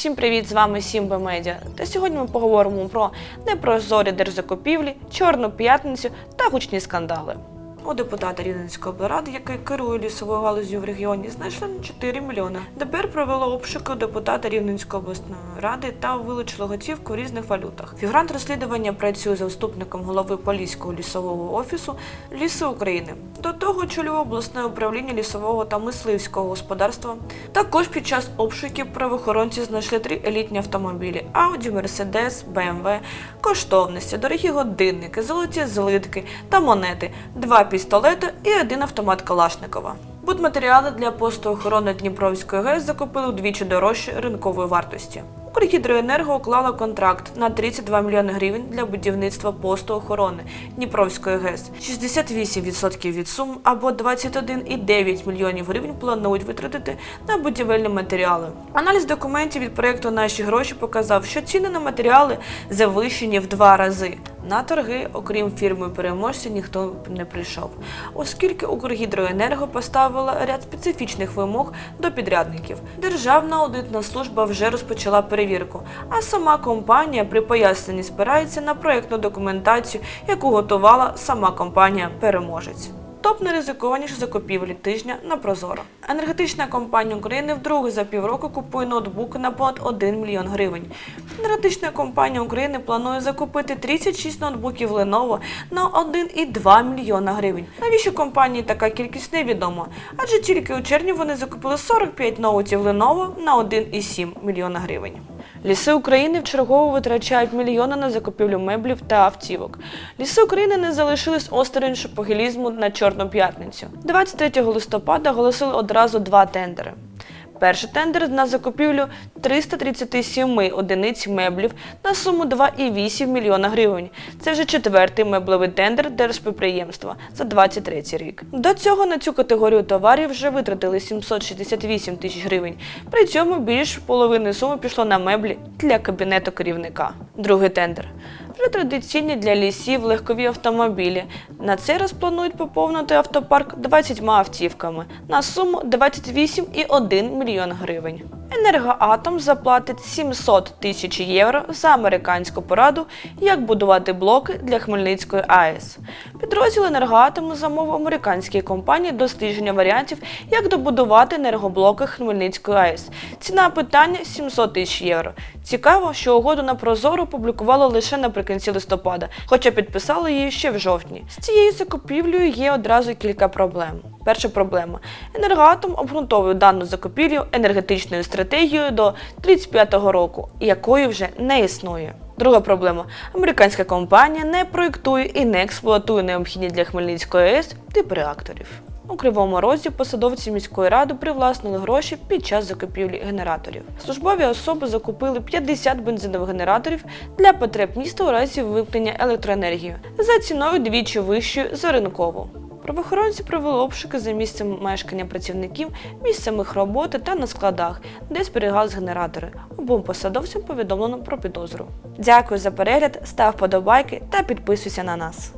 Всім привіт! З вами Сімба Медіа. Та сьогодні ми поговоримо про непрозорі держзакупівлі, Чорну п'ятницю та гучні скандали. У депутата Рівненської облради, який керує лісовою галузю в регіоні, знайшли на 4 мільйони. ДБР провело обшуки у депутата Рівненської обласної ради та вилучило готівку в різних валютах. Фігурант розслідування працює заступником голови Поліського лісового офісу Ліси України. До того очолював обласне управління лісового та мисливського господарства. Також під час обшуків правоохоронці знайшли три елітні автомобілі: Audi, Mercedes, BMW, коштовності, дорогі годинники, золоті злитки та монети, два пістолети і один автомат Калашникова. Будматеріали для посту охорони Дніпровської ГЕС закупили вдвічі дорожче ринкової вартості. Укргідроенерго уклала контракт на 32 мільйони гривень для будівництва посту охорони Дніпровської ГЕС. 68% від сум або 21,9 мільйонів гривень планують витратити на будівельні матеріали. Аналіз документів від проєкту Наші гроші показав, що ціни на матеріали завищені в два рази. На торги, окрім фірми переможця, ніхто не прийшов, оскільки Укргідроенерго поставила ряд специфічних вимог до підрядників. Державна аудитна служба вже розпочала перевірку, а сама компанія при поясненні спирається на проєктну документацію, яку готувала сама компанія Переможець. Топ найризикованіші закупівлі тижня на Прозоро. Енергетична компанія України вдруге за півроку купує ноутбуки на понад 1 мільйон гривень. Енергетична компанія України планує закупити 36 ноутбуків Lenovo на 1,2 мільйона гривень. Навіщо компанії така кількість невідомо, адже тільки у червні вони закупили 45 ноутів Lenovo на 1,7 мільйона гривень. Ліси України вчергово витрачають мільйони на закупівлю меблів та автівок. Ліси України не залишились осторонь шопогілізму на Чорну п'ятницю. 23 листопада оголосили одразу два тендери. Перший тендер на закупівлю 337 одиниць меблів на суму 2,8 мільйона гривень. Це вже четвертий меблевий тендер держпідприємства за 23 рік. До цього на цю категорію товарів вже витратили 768 тисяч гривень. При цьому більш половини суми пішло на меблі для кабінету керівника. Другий тендер. Вже традиційні для лісів легкові автомобілі. На цей раз планують поповнити автопарк 20 автівками на суму 28,1 мільйон гривень. Енергоатом заплатить 700 тисяч євро за американську пораду, як будувати блоки для Хмельницької АЕС. Підрозділ енергоатому замовив американській компанії дослідження варіантів, як добудувати енергоблоки Хмельницької АЕС. Ціна питання 700 тисяч євро. Цікаво, що угоду на Прозоро публікували лише наприкінці листопада, хоча підписали її ще в жовтні. З цією закупівлею є одразу кілька проблем. Перша проблема. Енергоатом обґрунтовує дану закупівлю енергетичною стратегією до 35-го року, якої вже не існує. Друга проблема. Американська компанія не проєктує і не експлуатує необхідні для Хмельницької АЕС типи реакторів. У Кривому Розі посадовці міської ради привласнили гроші під час закупівлі генераторів. Службові особи закупили 50 бензинових генераторів для потреб міста у разі вимкнення електроенергії за ціною двічі вищою за ринкову. Правоохоронці провели обшуки за місцем мешкання працівників, місцем їх роботи та на складах, де зберігались генератори. Обом посадовцям повідомлено про підозру. Дякую за перегляд, став подобайки та підписуйся на нас.